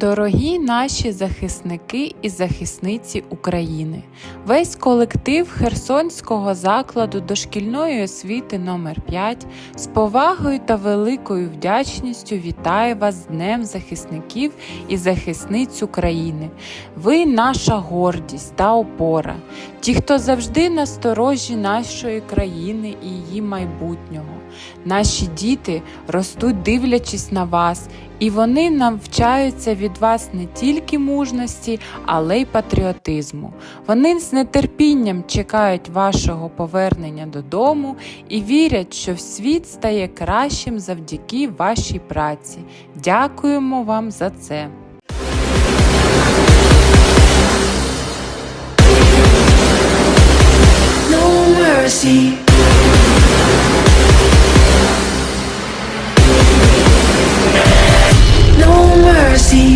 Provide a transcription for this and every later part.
Дорогі наші захисники і захисниці України, весь колектив Херсонського закладу дошкільної освіти номер 5 з повагою та великою вдячністю вітає вас з Днем захисників і захисниць України. Ви наша гордість та опора, ті, хто завжди насторожі нашої країни і її майбутнього. Наші діти ростуть, дивлячись на вас, і вони навчаються від вас не тільки мужності, але й патріотизму. Вони з нетерпінням чекають вашого повернення додому і вірять, що світ стає кращим завдяки вашій праці. Дякуємо вам за це. No mercy.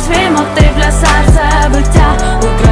Ти свій мотив для серця биття.